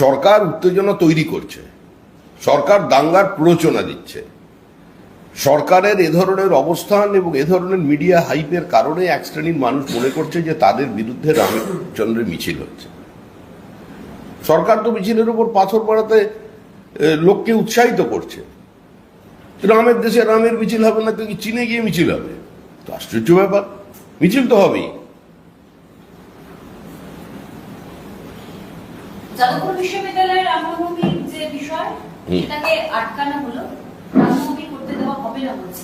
সরকার উত্তেজনা তৈরি করছে। সরকার দাঙ্গার প্ররোচনা দিচ্ছে। সরকারের এ ধরনের অবস্থান এবং এ ধরনের মিডিয়া হাইপের কারণে এক শ্রেণির মানুষ মনে করছে যে তাদের বিরুদ্ধে রামচন্দ্রের মিছিল হচ্ছে। সরকার তো মিছিলের উপর পাথর পড়াতে লোককে উৎসাহিত করছে। রামের দেশে রামের মিছিল হবে না, তো চীনে গিয়ে মিছিল হবে? তো আশ্চর্য ব্যাপার। মিছিল তো হবেই। যাদবপুর বিশ্ববিদ্যালয়ের রামনবমীর যে বিষয়। সেটাকে আটকানো হলো। রামনবমী করতে দেওয়া হবে না বলছে।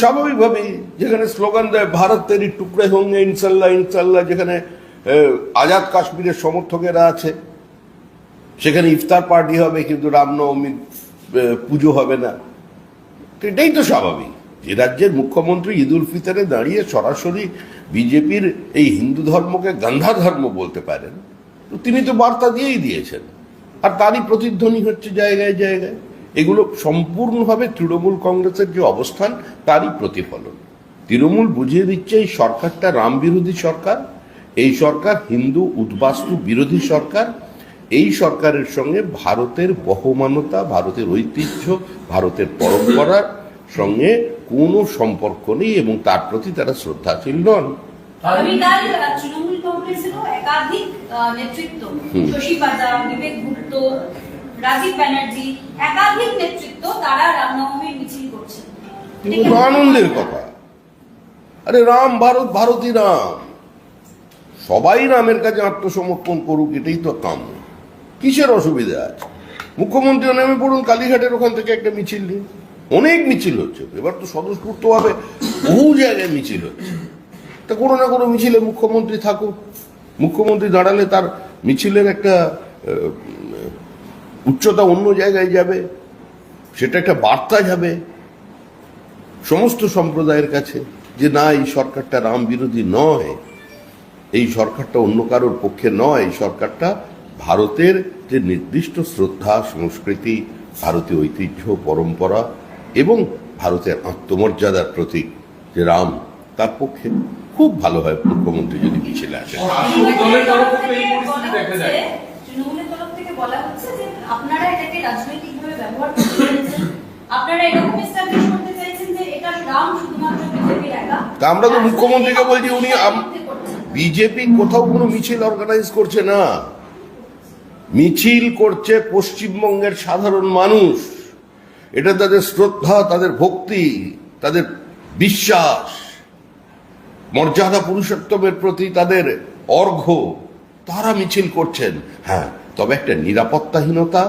স্বাভাবিকভাবেই যেখানে স্লোগান দেয় ভারত তেরি টুকরে হোঙ্গে ইনশাল্লাহ ইনশাল্লাহ যেখানে আজাদ কাশ্মীরের সমর্থকেরা আছে। সেখানে ইফতার পার্টি হবে কিন্তু রামনবমীর পুজো হবে না। এটাই তো স্বাভাবিক। যে রাজ্যের মুখ্যমন্ত্রী ঈদ উল ফিতরে দাঁড়িয়ে সরাসরি বিজেপির এই হিন্দু ধর্মকে গান্ধা ধর্ম বলতে পারেন তিনি তো বার্তা দিয়েই দিয়েছেন। আর তারই প্রতিধ্বনি হচ্ছে জায়গায় জায়গায়। এগুলো সম্পূর্ণভাবে তৃণমূল কংগ্রেসের যে অবস্থান, তারই প্রতিফলন। তৃণমূল বুঝিয়ে দিচ্ছে, এই সরকারটা রাম বিরোধী সরকার, এই সরকার হিন্দু উদ্বাস্তু বিরোধী সরকার, এই সরকারের সঙ্গে ভারতের বহমানতা, ভারতের ঐতিহ্য, ভারতের পরম্পরার সঙ্গে কোনো সম্পর্ক নেই এবং তার প্রতি তারা শ্রদ্ধাশীল নন। তৃণমূল কংগ্রেসেরও একাধিক নেতৃত্ব। শশী পাজা বিবেক গুপ্ত রাজীব ব্যানার্জি একাধিক নেতৃত্ব তারা রামনবমীর মিছিল করছে। আনন্দের কথা। আরে রাম ভারত ভারতই রাম। সবাই রামের কাছে আত্মসমর্পণ করুক এটাই তো কাম কিসের অসুবিধা আছে? মুখ্যমন্ত্রী নেমে পড়ুন কালীঘাটের ওখান থেকে একটা মিছিল নিন। অনেক মিছিল হচ্ছে। এবার তো স্বতঃস্ফূর্তভাবে বহু জায়গায় মিছিল হচ্ছে। তা কোনো না কোনো মিছিলে মুখ্যমন্ত্রী থাকুক। মুখ্যমন্ত্রী দাঁড়ালে তার মিছিলের একটা উচ্চতা অন্য জায়গায় যাবে, সেটা একটা বার্তা যাবে সমস্ত সম্প্রদায়ের কাছে যে না, এই সরকারটা রাম বিরোধী নয়, এই সরকারটা অন্য কারোর পক্ষে নয়, এই সরকারটা ভারতের যে নির্দিষ্ট শ্রদ্ধা, সংস্কৃতি, ভারতীয় ঐতিহ্য, পরম্পরা এবং ভারতের আত্মমর্যাদার প্রতীক যে রাম, তার পক্ষে খুব ভালো হয় মুখ্যমন্ত্রী যদি মিছিলে আসে। শাসক দলের তরফ থেকে এই বলা পরিস্থিতি দেখা হচ্ছে, যায় তৃণমূলের তরফ থেকে বলা হচ্ছে যে আপনারা এটাকে রাজনৈতিকভাবে ব্যবহার করতে চাইছেন। আপনারা এরকম এস্টাবলিশ করতে চাইছেন যে এটা রাম শুধুমাত্র বিজেপির একা। তা আমরা তো মুখ্যমন্ত্রীকে বলছি উনি আম- বিজেপি কোথাও কোনো মিছিল অর্গানাইজ করছে না। মিছিল করছে পশ্চিমবঙ্গের সাধারণ মানুষ। এটা তাদের শ্রদ্ধা তাদের ভক্তি তাদের বিশ্বাস। মর্যাদা পুরুষোত্তমের প্রতি তাদের অর্ঘ্য তারা মিছিল করছেন। হ্যাঁ তবে একটা নিরাপত্তাহীনতা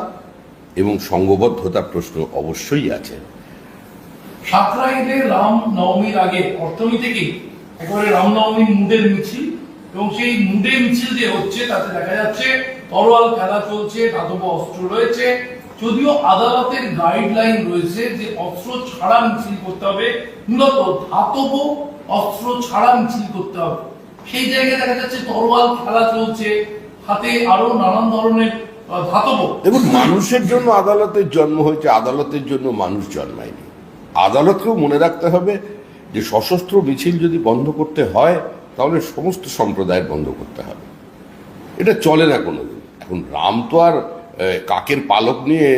এবং সংঘবদ্ধতার প্রশ্ন অবশ্যই আছে। সাকরাইলে রাম নবমীর আগে অষ্টমী থেকে একেবারে রাম নবমীর মুডের মিছিল এবং সেই মুডে মিছিল যে হচ্ছে, তাতে দেখা যাচ্ছে তরোয়াল খেলা চলছে ধাতব অস্ত্র রয়েছে। যদিও আদালতের গাইডলাইন রয়েছে যে অস্ত্র ছাড়া মিছিল করতে হবে, মূলত ধাতব অস্ত্র ছাড়া মিছিল করতে হবে। সেই জায়গায় দেখা যাচ্ছে তরোয়াল খেলা চলছে, হাতে আরও নানান ধরনের ধাতব। দেখুন, মানুষের জন্য আদালতের জন্ম হয়েছে, আদালতের জন্য মানুষ জন্মায়নি। আদালতকেও মনে রাখতে হবে যে সশস্ত্র মিছিল যদি বন্ধ করতে হয়, তাহলে সমস্ত সম্প্রদায়ের বন্ধ করতে হবে। এটা চলে না কোনোদিন। এখন রাম তো আর কাকের পালক নিয়ে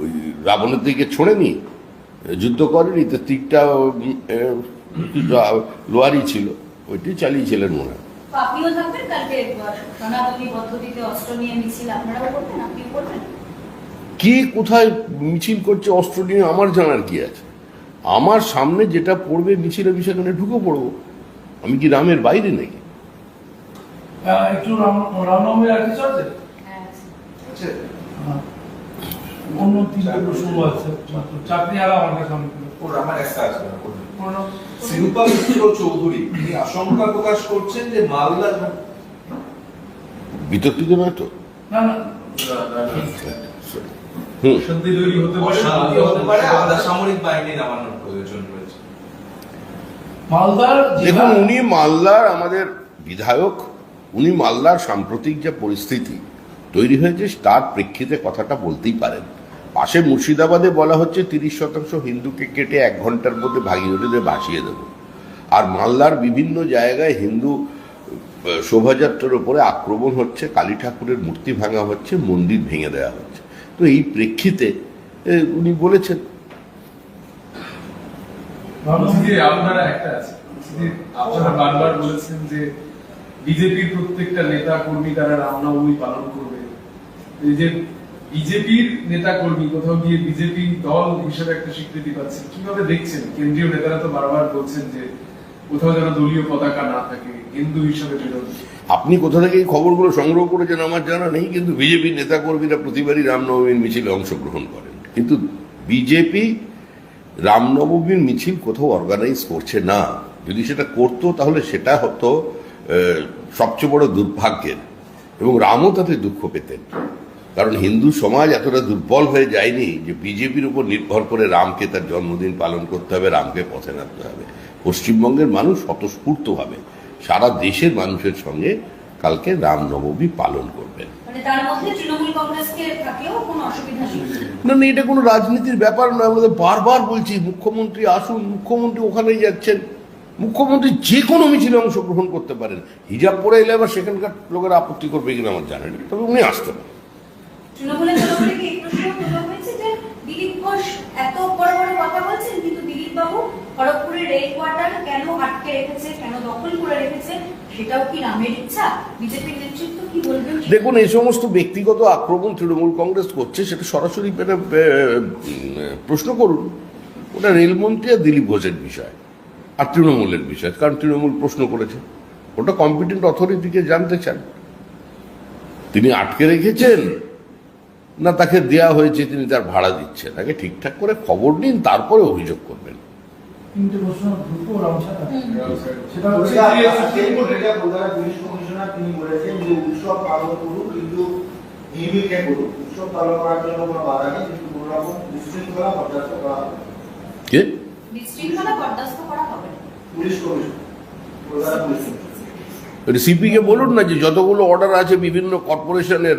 ওই রাবণের দিকে ছোঁড়েনি, যুদ্ধ করেনি, তো তীরটা লোহারই ছিল ওইটি চালিয়েছিলেন মনে হয়। কে কোথায় মিছিল করছে অস্ত্র নিয়ে আমার জানার কি আছে? আমার সামনে যেটা পড়বে মিছিল আমি সেখানে ঢুকে পড়ব। আমি কি রামের বাইরে নাকি? আহ, একটু রামনবমীর আর কিছু আছে? হ্যাঁ হ্যাঁ। অন্য তিনটে প্রশ্ন আছে চাকরি আর আমার কাছে আমার একটা আছে মিত্র চৌধুরী তিনি আশঙ্কা প্রকাশ করছেন যে মালদা বিতর্কিত নয় তো? না না। হুম। শান্তি তৈরি হতে পারে। অশান্তি হতে পারে। আধা সামরিক বাহিনী নামানোর প্রয়োজন রয়েছে। মালদার জেলা দেখুন উনি মালদার আমাদের বিধায়ক উনি মালদার সাম্প্রতিক যে পরিস্থিতি তৈরি হয়েছে তার প্রেক্ষিতে কথাটা বলতেই পারেন। পাশে মুর্শিদাবাদে বলা হচ্ছে তিরিশ শতাংশ হিন্দুকে কেটে এক ঘণ্টার মধ্যে ভাগীরথীতে ভাসিয়ে দেবো। আর মালদার বিভিন্ন জায়গায় হিন্দু শোভাযাত্রার উপরে আক্রমণ হচ্ছে, কালী ঠাকুরের মূর্তি ভাঙা হচ্ছে, মন্দির ভেঙে দেওয়া হচ্ছে। তো এই প্রেক্ষিতে উনি বলেছেন। যে বিজেপির প্রত্যেকটা নেতা কর্মী তারা রামনবমী পালন করবে। বিজেপির নেতা কর্মী কোথাও গিয়ে বিজেপি দল হিসেবে একটা স্বীকৃতি পাচ্ছে, কীভাবে দেখছেন? কেন্দ্রীয় নেতারা তো বারবার বলছেন যে কোথাও যেন দলীয় পতাকা না থাকে, হিন্দু হিসেবে আপনি কোথা থেকে এই খবরগুলো সংগ্রহ করেছেন আমার জানা নেই, কিন্তু বিজেপি নেতাকর্মীরা প্রতিবারই রামনবমীর মিছিলে অংশগ্রহণ করেন। কিন্তু বিজেপি রামনবমীর মিছিল কোথাও অর্গানাইজ করছে না। যদি সেটা করতো, তাহলে সেটা হতো সবচেয়ে বড় দুর্ভাগ্যের। এবং রামও তাতে দুঃখ পেতেন। কারণ হিন্দু সমাজ এতটা দুর্বল হয়ে যায়নি যে বিজেপির উপর নির্ভর করে রামকে তার জন্মদিন পালন করতে হবে রামকে পথে নামতে হবে। পশ্চিমবঙ্গের মানুষ স্বতঃস্ফূর্তভাবে সারা দেশের মানুষের সঙ্গে কালকে রামনবমী পালন করবেন। মানে না না এটা কোনো রাজনীতির ব্যাপার নয় আমরা বারবার বলছি মুখ্যমন্ত্রী আসুন মুখ্যমন্ত্রী ওখানেই যাচ্ছেন। মুখ্যমন্ত্রী যে কোনো মিছিলে অংশগ্রহণ করতে পারেন। হিজাব পরে এলে আবার সেখানকার লোকেরা আপত্তি করবে কিনা আমার জানা নেই তবে উনি আসতে পারেন। তৃণমূলের তরফ থেকে এই প্রশ্ন তোলা হয়েছে যে দিলীপ ঘোষ এত বড় বড় কথা বলছেন, কিন্তু দিলীপ বাবু খড়গপুরের রেল কোয়ার্টার কেন আটকে রেখেছে, কেন দখল করে রেখেছে দেখুন, এই সমস্ত ব্যক্তিগত আক্রমণ তৃণমূল কংগ্রেস করছে, সেটা সরাসরি প্রশ্ন করুন, ওটা রেলমন্ত্রী আর দিলীপ ঘোষের বিষয়, আর তৃণমূলের বিষয়, কারণ তৃণমূল প্রশ্ন করেছে। ওটা কম্পিটেন্ট অথরিটিকে জানতে চান। তিনি আটকে রেখেছেন না তাকে দেয়া হয়েছে তিনি তার ভাড়া দিচ্ছেন। আগে ঠিকঠাক করে খবর নিন তারপরে অভিযোগ করবেন। কে? বলুন না যে যতগুলো অর্ডার আছে বিভিন্ন কর্পোরেশনের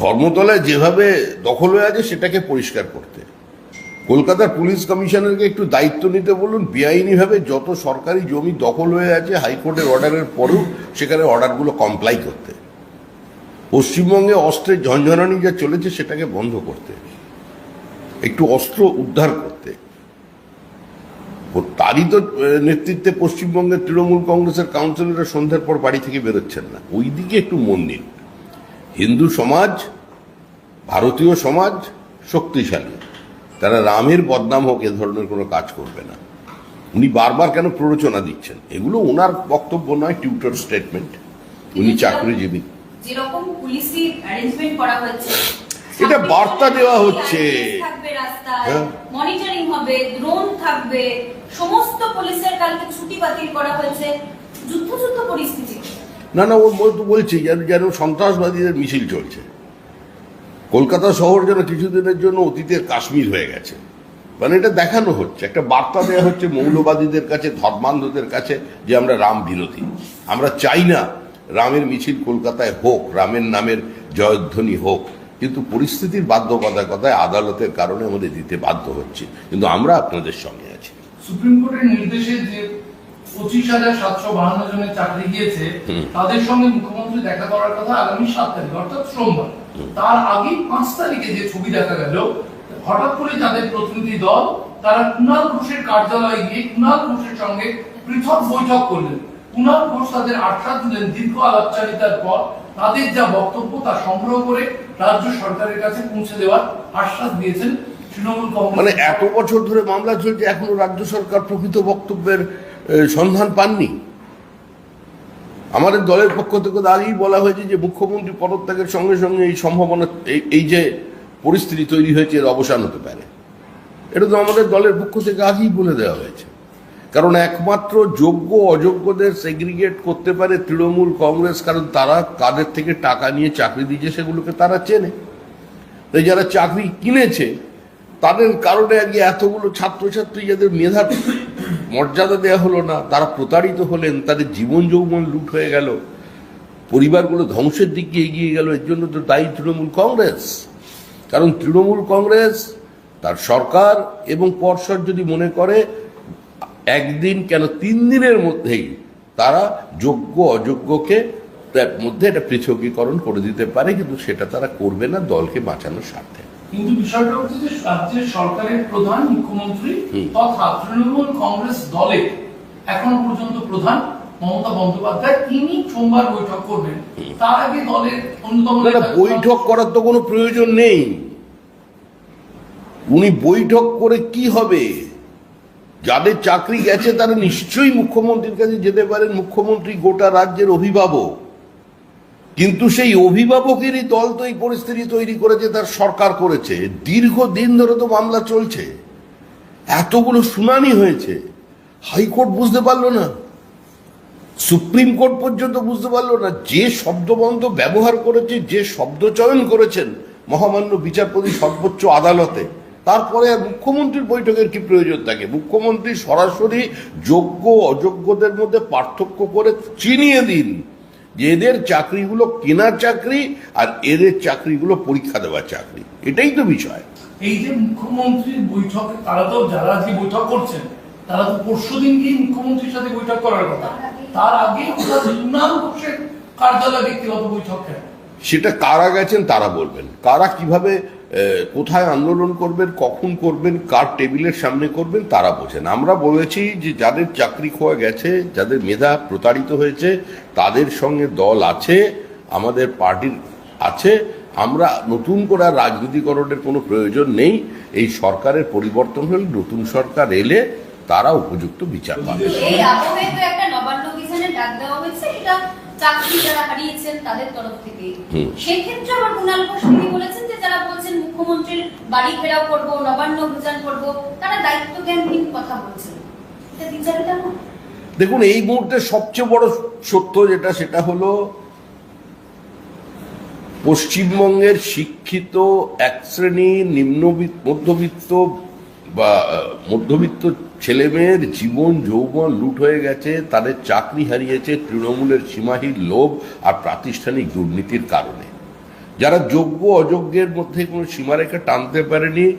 ধর্মতলায় যেভাবে দখল হয়ে আছে, সেটাকে পরিষ্কার করতে। কলকাতার পুলিশ কমিশনারকে একটু দায়িত্ব নিতে বলুন। বেআইনিভাবে যত সরকারি জমি দখল হয়ে আছে, হাইকোর্টের অর্ডারের পরেও সেখানে অর্ডারগুলো কমপ্লাই করতে। পশ্চিমবঙ্গে অস্ত্রের ঝঞ্ঝনানি যা চলেছে, সেটাকে বন্ধ করতে। একটু অস্ত্র উদ্ধার করতে। তারই তো নেতৃত্বে পশ্চিমবঙ্গের তৃণমূল কংগ্রেসের কাউন্সিলররা সন্ধ্যার পর বাড়ি থেকে বেরোচ্ছেন না। ওই দিকে একটু মন দিন। হিন্দু সমাজ ভারতীয় সমাজ শক্তিশালী। তারা রামের বদনাম হোক এ ধরনের কোনো কাজ করবে না। উনি বারবার কেন প্ররোচনা দিচ্ছেন? এগুলো ওনার বক্তব্য নয় টিউটর স্টেটমেন্ট। উনি চাকরিজীবী। এটা বার্তা দেওয়া হচ্ছে। হ্যাঁ। মনিটরিং হবে ড্রোন থাকবে সমস্ত পুলিশের কালকে ছুটি বাতিল করা হয়েছে। যুদ্ধ যুদ্ধ পরিস্থিতি। না না, ওর মতো বলছি, যেন যেন সন্ত্রাসবাদীদের মিছিল চলছে। কলকাতা শহর যেন কিছুদিনের জন্য অতীতের কাশ্মীর হয়ে গেছে। মানে এটা দেখানো হচ্ছে, একটা বার্তা দেওয়া হচ্ছে মৌলবাদীদের কাছে, ধর্মান্ধদের কাছে, যে আমরা রাম বিরোধী। আমরা চাই না রামের মিছিল কলকাতায় হোক, রামের নামের জয়ধ্বনি হোক, কিন্তু পরিস্থিতির বাধ্যবাধকতায়, আদালতের কারণে আমাদের দিতে বাধ্য হচ্ছে। কিন্তু আমরা আপনাদের সঙ্গে আছি। সুপ্রিম কোর্টের নির্দেশে যে পঁচিশ হাজার সাতশো বাহান্ন জনের চাকরি গিয়েছে তাদের সঙ্গে মুখ্যমন্ত্রী দেখা করার কথা আগামী সাত তারিখ অর্থাৎ সোমবার। তার আগে পাঁচ তারিখে যে ছবি দেখা গেল হঠাৎ করে তাদের প্রতিনিধি দল তারা কুণাল ঘোষের কার্যালয়ে গিয়ে কুণাল ঘোষের সঙ্গে পৃথক বৈঠক করলেন। কুণাল ঘোষ তাদের আশ্বাস দিলেন দীর্ঘ আলাপচারিতার পর তাদের যা বক্তব্য তা সংগ্রহ করে রাজ্য সরকারের কাছে পৌঁছে দেওয়ার আশ্বাস দিয়েছেন তৃণমূল কংগ্রেস। মানে এত বছর ধরে মামলা চলছে এখনও রাজ্য সরকার প্রকৃত বক্তব্যের সন্ধান পাননি। আমাদের দলের পক্ষ থেকে আগেই বলা হয়েছে যে মুখ্যমন্ত্রী পদত্যাগের সঙ্গে সঙ্গে এই সম্ভাবনা, এই- যে পরিস্থিতি তৈরি হয়েছে, এর অবসান হতে পারে। এটা তো আমাদের দলের পক্ষ থেকে আগেই বলে দেওয়া হয়েছে। কারণ একমাত্র যোগ্য, অযোগ্যদের সেগ্রিগেট করতে পারে তৃণমূল কংগ্রেস, কারণ তারা কাদের থেকে টাকা নিয়ে চাকরি দিয়েছে সেগুলোকে তারা চেনে। তাই যারা চাকরি কিনেছে, তাদের কারণে আজকে এতগুলো ছাত্রছাত্রী যাদের মেধার মর্যাদা দেওয়া হলো না, তারা প্রতারিত হলেন, তাদের জীবন যৌবন লুট হয়ে গেল, পরিবারগুলো ধ্বংসের দিকে এগিয়ে গেল, এর জন্য তো দায়ী তৃণমূল কংগ্রেস। কারণ তৃণমূল কংগ্রেস, তার সরকার এবং পর্ষদ যদি মনে করে, একদিন কেন তিন দিনের মধ্যেই তারা যোগ্য, অযোগ্যকে তার মধ্যে একটা পৃথকীকরণ করে দিতে পারে, কিন্তু সেটা তারা করবে না, দলকে বাঁচানোর স্বার্থে। কিন্তু বিষয়টা হচ্ছে যে রাজ্যের সরকারের প্রধান মুখ্যমন্ত্রী তথা তৃণমূল কংগ্রেস দলে এখনও পর্যন্ত প্রধান মমতা বন্দ্যোপাধ্যায় তিনি সোমবার বৈঠক করবেন। তার আগে দলের অন্যতম বৈঠক করার তো কোনো প্রয়োজন নেই। উনি বৈঠক করে কি হবে? যাদের চাকরি গেছে তারা নিশ্চয়ই মুখ্যমন্ত্রীর কাছে যেতে পারেন। মুখ্যমন্ত্রী গোটা রাজ্যের অভিভাবক। কিন্তু সেই অভিভাবকেরই দল তো এই পরিস্থিতি তৈরি করেছে, তার সরকার করেছে। দীর্ঘ দিন ধরে তো মামলা চলছে। এতগুলো শুনানি হয়েছে। হাইকোর্ট বুঝতে পারল না। সুপ্রিম কোর্ট পর্যন্ত বুঝতে পারল না যে শব্দবন্ধ ব্যবহার করেছে, যে শব্দ চয়ন করেছেন মহামান্য বিচারপতি সর্বোচ্চ আদালতে। তারপরে আর মুখ্যমন্ত্রীর বৈঠকের কি প্রয়োজন থাকে মুখ্যমন্ত্রী সরাসরি যোগ্য, অযোগ্যদের মধ্যে পার্থক্য করে চিনিয়ে দিন। এদের চাকরিগুলো কেনার চাকরি আর এদের চাকরিগুলো পরীক্ষা দেওয়ার চাকরি। এটাই তো বিষয়। এই যে মুখ্যমন্ত্রীর বৈঠক তারা তো যারা যে বৈঠক করছেন তারা তো পরশু দিন দিনকেই মুখ্যমন্ত্রীর সাথে বৈঠক করার কথা। তার আগে কার্যালয় ব্যক্তিগত বৈঠক সেটা কারা গেছেন তারা বলবেন। কারা কীভাবে কোথায় আন্দোলন করবেন, কখন করবেন, কার টেবিলের সামনে করবেন, তারা বোঝেন। আমরা বলেছি যে যাদের চাকরি খোয়া গেছে, যাদের মেধা প্রতারিত হয়েছে, তাদের সঙ্গে দল আছে, আমাদের পার্টির আছে, আমরা নতুন করে রাজনীতিকরণের কোনো প্রয়োজন নেই। এই সরকারের পরিবর্তন হলে নতুন সরকার এলে তারা উপযুক্ত বিচার পাবে। চাকরি যারা হারিয়েছেন তাদের তরফ থেকে। সেক্ষেত্রে আবার কুণাল ঘোষ তিনি বলেছেন যে যারা বলছেন মুখ্যমন্ত্রীর বাড়ি ঘেরাও করব নবান্ন অভিযান করব তারা দায়িত্ব জ্ঞানহীন কথা বলছেন। এটা দেখুন এই মুহূর্তে সবচেয়ে বড় সত্য যেটা সেটা হলো পশ্চিমবঙ্গের শিক্ষিত এক শ্রেণি নিম্নবিত্ত মধ্যবিত্ত বা মধ্যবিত্ত ছেলেমেয়ের জীবন, যৌবন লুট হয়ে গেছে, তাদের চাকরি হারিয়েছে তৃণমূলের সীমাহীন লোভ আর প্রাতিষ্ঠানিক দুর্নীতির কারণে। যারা যোগ্য, অযোগ্যের মধ্যে কোনো সীমারেখা টানতে পারেনি,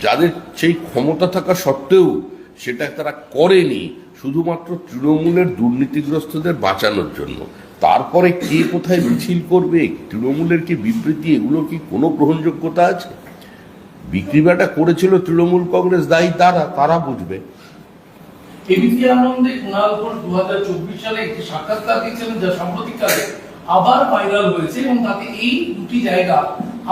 যাদের সেই ক্ষমতা থাকা সত্ত্বেও সেটা তারা করেনি শুধুমাত্র তৃণমূলের দুর্নীতিগ্রস্তদের বাঁচানোর জন্য। তারপরে কে কোথায় মিছিল করবে, তৃণমূলের কি বিবৃতি, এগুলো কি কোনো গ্রহণযোগ্যতা আছে? বিক্রি করেছিল তৃণমূল কংগ্রেস, দায়ী তারা তারা বুঝবে। এবিপি আনন্দে কুণাল ঘোষ দু হাজার চব্বিশ সালে একটি সাক্ষাৎকার দিয়েছিলেন যা সাম্প্রতিককালে আবার ভাইরাল হয়েছে এবং তাতে এই দুটি জায়গা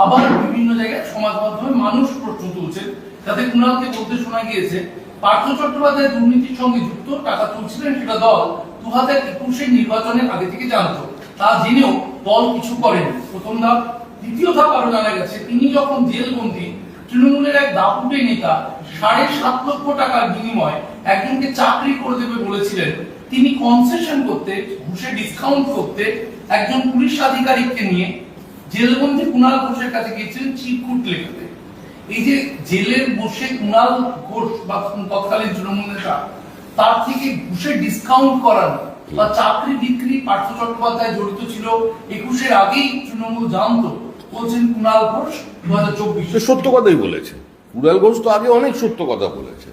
আবার বিভিন্ন জায়গায় সমাজ মাধ্যমে মানুষ প্রশ্ন তুলছে তাতে কুণালকে বলতে শোনা গিয়েছে, পার্থ চট্টোপাধ্যায় দুর্নীতির সঙ্গে যুক্ত, টাকা তুলছিলেন সেটা দল। দু হাজার একুশের নির্বাচনের আগে থেকে জানতো। তা জেনেও দল কিছু করেনি। প্রথম ধাপ, দ্বিতীয় ধাপ আরও জানা গেছে, তিনি যখন জেলবন্দি, তৃণমূলের এক দাপুটে নেতা সাড়ে সাত লক্ষ টাকার বিনিময়ে একজনকে চাকরি করে দেবে বলেছিলেন। তিনি কনসেশন করতে, ঘুষে ডিসকাউন্ট করতে একজন পুলিশ আধিকারিককে নিয়ে জেলবন্দি কুণাল ঘোষের কাছে গিয়েছিলেন চিরকুট লেখাতে। এই যে জেলের বসে কুণাল ঘোষ বা তৎকালীন তৃণমূল নেতা, তার থেকে ঘুষে ডিসকাউন্ট করানো বা চাকরি বিক্রি পার্থ চট্টোপাধ্যায় জড়িত ছিল, একুশের আগেই তৃণমূল জানতো, বলছেন কুণাল ঘোষ দু হাজার চব্বিশ সত্য কথাই বলেছে। কুণাল ঘোষ তো আগে অনেক সত্য কথা বলেছে।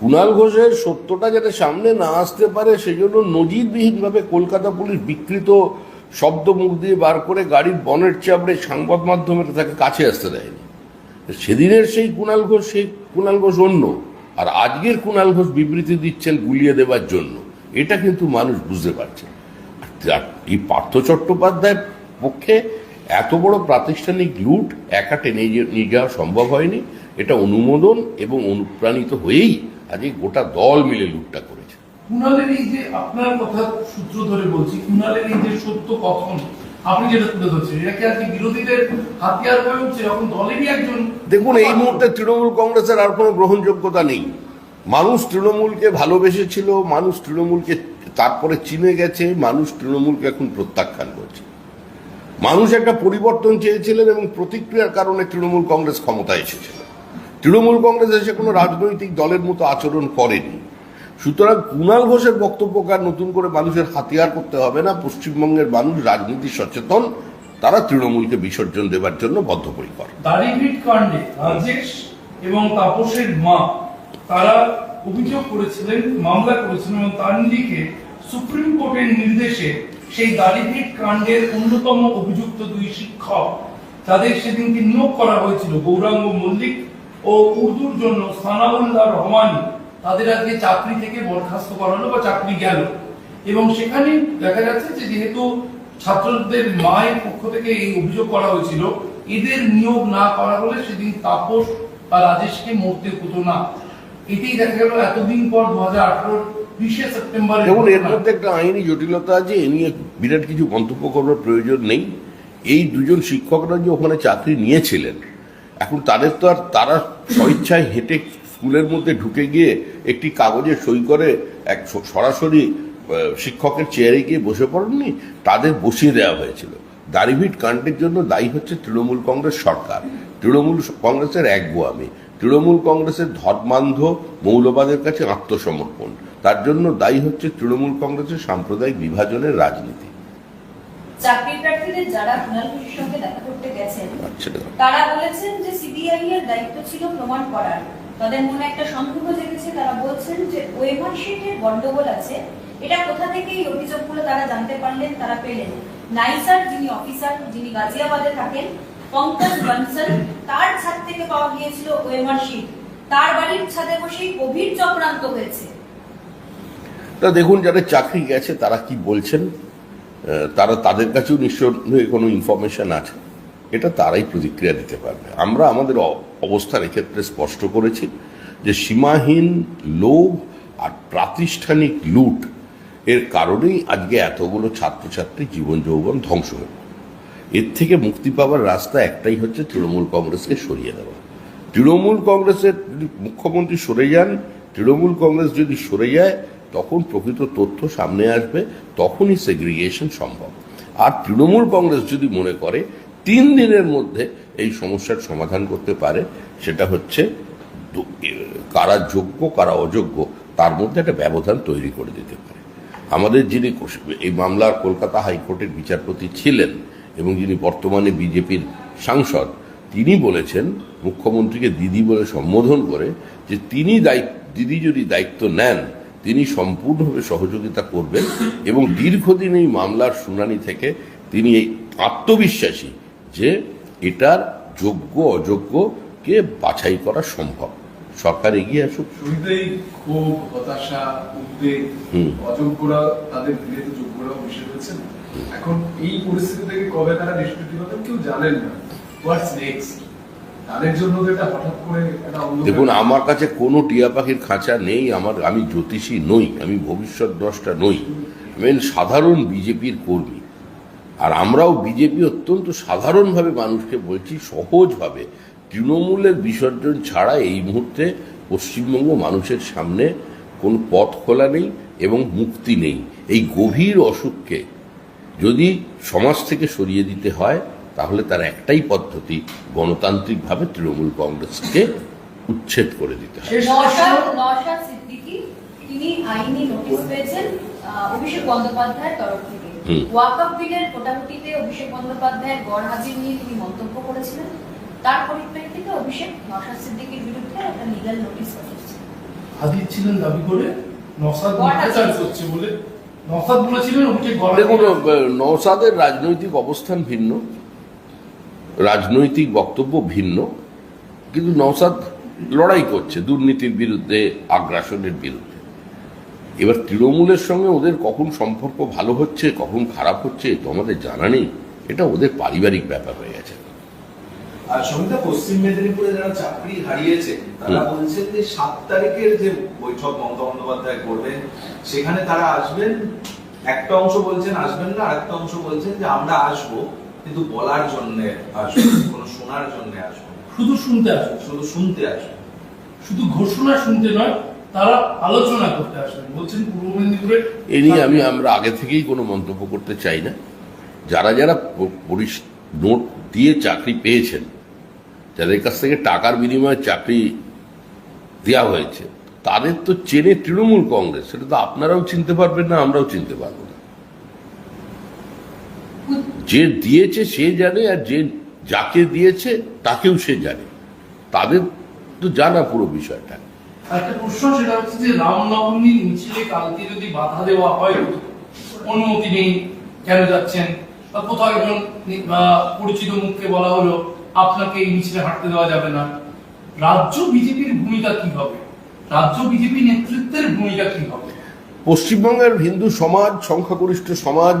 কুণাল ঘোষের সত্যটা যাতে সামনে না আসতে পারে, সেজন্য নজিরবিহীনভাবে কলকাতা পুলিশ বিকৃত শব্দ মুখ দিয়ে বার করে গাড়ির বনের চাপড়ে সংবাদ মাধ্যমে তাকে কাছে আসতে দেয়নি। সেদিনের সেই কুণাল ঘোষ, সেই কুণাল ঘোষ অন্য, আর আজকের কুণাল ঘোষ বিবৃতি দিচ্ছেন গুলিয়ে দেওয়ার জন্য। এটা কিন্তু মানুষ বুঝতে পারছে। এই পার্থ চট্টোপাধ্যায়ের পক্ষে এত বড় প্রাতিষ্ঠানিক লুট একা টেনে নিয়ে যাওয়া সম্ভব হয়নি। অনুমোদন এবং অনুপ্রাণিত হয়েই আজকে গোটা দল মিলে লুটটা করেছে। কুণালের এই যে আপনার কথা সূত্র ধরে বলছি কুণালের এই যে সত্য কথন আপনি যেটা তুলে ধরছেন এটা কি আজকে বিরোধীদের হাতিয়ার হয়ে উঠছে? যখন দলেরই একজন দেখুন এই মুহূর্তে তৃণমূল কংগ্রেসের আর কোনো গ্রহণযোগ্যতা নেই। মানুষ তৃণমূলকে ভালোবেসেছিল মানুষ তৃণমূলকে তারপরে চিনে গেছে মানুষ তৃণমূলকে এখন প্রত্যাখ্যান করছে। মানুষ একটা পরিবর্তন চেয়েছিলেন এবং প্রতিক্রিয়ার কারণে তৃণমূল কংগ্রেস ক্ষমতায় এসেছিল। তৃণমূল কংগ্রেস এসে কোনো রাজনৈতিক দলের মতো আচরণ করেনি। সুতরাং কুণাল ঘোষের বক্তব্যকে আর নতুন করে মানুষের হাতিয়ার করতে হবে না। পশ্চিমবঙ্গের মানুষ রাজনীতি সচেতন, তারা তৃণমূলকে বিসর্জন দেবার জন্য বদ্ধপরিকর। দাড়িভিট কাণ্ডে রাজেশ এবং তাপসের মা, তারা অভিযোগ করেছিলেন, মামলা করেছিলেন এবং তার নিরিখে সুপ্রিম কোর্টের নির্দেশে সেই দাড়িভিট কাণ্ডের অন্যতম অভিযুক্ত দুই শিক্ষক, তাদের সেদিনকে নিয়োগ করা হয়েছিল গৌরাঙ্গ মল্লিক ও উর্দুর জন্য সানাউল্লাহ রহমানি তাদের আজকে চাকরি থেকে বরখাস্ত করানো বা চাকরি গেল। এবং সেখানে দেখা যাচ্ছে যে যেহেতু ছাত্রদের মায়ের পক্ষ থেকে এই অভিযোগ করা হয়েছিল এদের নিয়োগ না করা হলে সেদিন তাপস বা রাজেশকে মরতে হতো না। এতেই দেখা গেল এতদিন পর দু হাজার আঠারোর বিশে সেপ্টেম্বর যেমন এর মধ্যে একটা আইনি জটিলতা আছে এ নিয়ে বিরাট কিছু মন্তব্য করার প্রয়োজন নেই। এই দুজন শিক্ষকরা যে ওখানে চাকরি নিয়েছিলেন এখন তাদের তো আর, তারা স্বইচ্ছায় হেঁটে স্কুলের মধ্যে ঢুকে গিয়ে একটি কাগজে সই করে এক সরাসরি শিক্ষকের চেয়ারে গিয়ে বসে পড়েননি? তাদের বসিয়ে দেওয়া হয়েছিল। দাড়িভিট কাণ্ডের জন্য দায়ী হচ্ছে তৃণমূল কংগ্রেস সরকার। তৃণমূল কংগ্রেসের এক গোয়ামি তৃণমূল কংগ্রেসের ধর্মান্ধ মৌলবাদের কাছে আত্মসমর্পণ। তার জন্য দায়ী হচ্ছে তৃণমূল কংগ্রেসের সাম্প্রদায়িক বিভাজনের রাজনীতি। চাকরি প্রার্থীদের যারা কুণাল ঘোষের সঙ্গে দেখা করতে গেছেন আচ্ছা তারা বলেছেন যে সিবিআই এর দায়িত্ব ছিল প্রমাণ করার। তাদের মনে একটা সন্দেহ জেগেছে তারা বলছেন যে শিটের গন্ডগোল আছে। এটা কোথা থেকে এই অভিযোগগুলো তারা জানতে পারলেন তারা পেলেন। নাইসার যিনি অফিসার যিনি গাজিয়াবাদে থাকেন পঙ্কজ বনসল তার ছাদ থেকে পাওয়া গিয়েছিল ওয়েমার শিট। তার বাড়ির ছাদে বসেই গভীর চক্রান্ত হয়েছে। তা দেখুন যাদের চাকরি গেছে তারা কি বলছেন? তারা তাদের কাছেও নিশ্চয়ই কোনো ইনফরমেশন আছে। এটা তারাই প্রতিক্রিয়া দিতে পারবে। আমরা আমাদের অবস্থান এক্ষেত্রে স্পষ্ট করেছি যে সীমাহীন লোভ আর প্রাতিষ্ঠানিক লুট এর কারণেই আজকে এতগুলো ছাত্রছাত্রী জীবন যৌবন ধ্বংস গেল। এর থেকে মুক্তি পাওয়ার রাস্তা একটাই হচ্ছে তৃণমূল কংগ্রেসকে সরিয়ে দেওয়া। তৃণমূল কংগ্রেসের মুখ্যমন্ত্রী সরে যান, তৃণমূল কংগ্রেস যদি সরে যায় তখন প্রকৃত তথ্য সামনে আসবে, তখনই সেগ্রিগেশন সম্ভব। আর তৃণমূল কংগ্রেস যদি মনে করে, তিন দিনের মধ্যে এই সমস্যার সমাধান করতে পারে, সেটা হচ্ছে কারা যোগ্য, কারা অযোগ্য, তার মধ্যে একটা ব্যবধান তৈরি করে দিতে পারে। আমাদের যিনি এই মামলার কলকাতা হাইকোর্টের বিচারপতি ছিলেন এবং যিনি বর্তমানে বিজেপির সাংসদ, তিনি বলেছেন, মুখ্যমন্ত্রীকে দিদি বলে সম্বোধন করে যে তিনি দায়িত্ব, দিদি যদি দায়িত্ব নেন তিনি সম্পূর্ণভাবে সহযোগিতা করবেন এবং দীর্ঘদিন এই মামলার শুনানি থেকে তিনি এই আত্মবিশ্বাসী যে এটার যোগ্য অযোগ্যকে বাছাই করা সম্ভব। সরকার এগিয়ে আসুক। শুরুতেই ক্ষোভ হতাশা উদ্বেগ অযোগ্যরা তাদের ভিড়ে তো যোগ্যরাও মিশে রয়েছে না। এখন এই পরিস্থিতি থেকে কবে তারা নিষ্কৃতি হবেন কেউ জানেন না। হোয়াটস নেক্সট দেখুন, আমার কাছে কোনো টিয়া পাখির খাঁচা নেই, আমার, আমি জ্যোতিষী নই, আমি ভবিষ্যৎ দ্রষ্টা নই। আমি সাধারণ বিজেপির কর্মী। আর আমরাও বিজেপি অত্যন্ত সাধারণভাবে মানুষকে বলছি, সহজভাবে। তৃণমূলের বিসর্জন ছাড়া এই মুহূর্তে পশ্চিমবঙ্গ মানুষের সামনে কোনো পথ খোলা নেই এবং মুক্তি নেই। এই গভীর অসুখকে যদি সমাজ থেকে সরিয়ে দিতে হয় তাহলে তার একটাই পদ্ধতি গণতান্ত্রিকভাবে তৃণমূল কংগ্রেসকে উচ্ছেদ করে দিতে হবে শেষ নওশাদ প্রশ্ন নওশাদ সিদ্দিকী তিনি আইনি নোটিশ পেয়েছেন অভিষেক বন্দ্যোপাধ্যায়ের তরফ থেকে। ওয়াকআপ বিলের ভোটাভুটিতে অভিষেক বন্দ্যোপাধ্যায়ের গড় হাজির নিয়ে তিনি মন্তব্য করেছিলেন। তার পরিপ্রেক্ষিতে অভিষেক নওশাদ সিদ্দিকীর বিরুদ্ধে একটা লিগ্যাল নোটিশ পাঠিয়েছে। হাজির ছিলেন দাবি করে নসাদ মিথ্যাচার করছে বলে নসাদ বলেছিলেন অভিষেক দেখুন হাজির। নওসাদের রাজনৈতিক অবস্থান ভিন্ন। রাজনৈতিক বক্তব্য ভিন্ন কিন্তু নওসাদ লড়াই করছে দুর্নীতির বিরুদ্ধে আগ্রাসনের বিরুদ্ধে। এবার তৃণমূলের সঙ্গে ওদের কখন সম্পর্ক ভালো হচ্ছে কখন খারাপ হচ্ছে তো আমাদের জানা নেই। এটা ওদের পারিবারিক ব্যাপার হয়ে গেছে। আর পশ্চিম মেদিনীপুরে যারা চাকরি হারিয়েছে তারা বলছেন যে সাত তারিখের যে বৈঠক মমতা বন্দ্যোপাধ্যায় করবেন সেখানে তারা আসবেন একটা অংশ বলছেন আসবেন না আরেকটা অংশ বলছেন যে আমরা আসব। কিন্তু বলার জন্য আসব কোনো শোনার জন্য আসব। শুধু শুনতে আসো শুধু শুনতে আসব। শুধু ঘোষণা শুনতে নয় তারা আলোচনা করতে আসবেন বলছেন পূর্ব মেদিনীপুরে এ নিয়ে আমি আমরা আগে থেকেই কোনো মন্তব্য করতে চাই না। যারা যারা নোট দিয়ে চাকরি পেয়েছেন যাদের কাছ থেকে টাকার বিনিময়ে চাকরি দেওয়া হয়েছে তাদের তো চেনে তৃণমূল কংগ্রেস। সেটা তো আপনারাও চিনতে পারবেন না আমরাও চিনতে পারব না। যে দিয়েছে সে জানে আর যে যাকে দিয়েছে তাকেও সে জানে। তাদের তো জানা পুরো বিষয়টা। একটা প্রশ্ন সেটা হচ্ছে যে রামনবমীর মিছিলে কালকে যদি বাধা দেওয়া হয় অনুমতি নেই কেন যাচ্ছেন? বা কোথাও একজন পরিচিত মুখকে বলা হলো আপনাকে এই মিছিলে হাঁটতে দেওয়া যাবে না। রাজ্য বিজেপির ভূমিকা কি হবে? রাজ্য বিজেপি নেতৃত্বের ভূমিকা কি হবে? পশ্চিমবঙ্গের হিন্দু সমাজ সংখ্যাগরিষ্ঠ সমাজ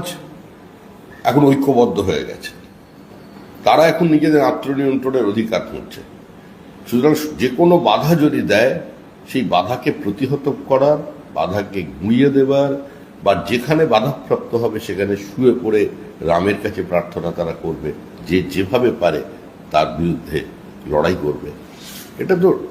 এখন ঐক্যবদ্ধ হয়ে গেছে। তারা এখন নিজেদের আত্মনিয়ন্ত্রণের অধিকার করছে। সুতরাং যে কোনো বাধা যদি দেয়, সেই বাধাকে প্রতিহত করার, বাধাকে গুঁড়িয়ে দেবার বা যেখানে বাধাপ্রাপ্ত হবে সেখানে শুয়ে পড়ে রামের কাছে প্রার্থনা তারা করবে। যে যেভাবে পারে তার বিরুদ্ধে লড়াই করবে। এটা তো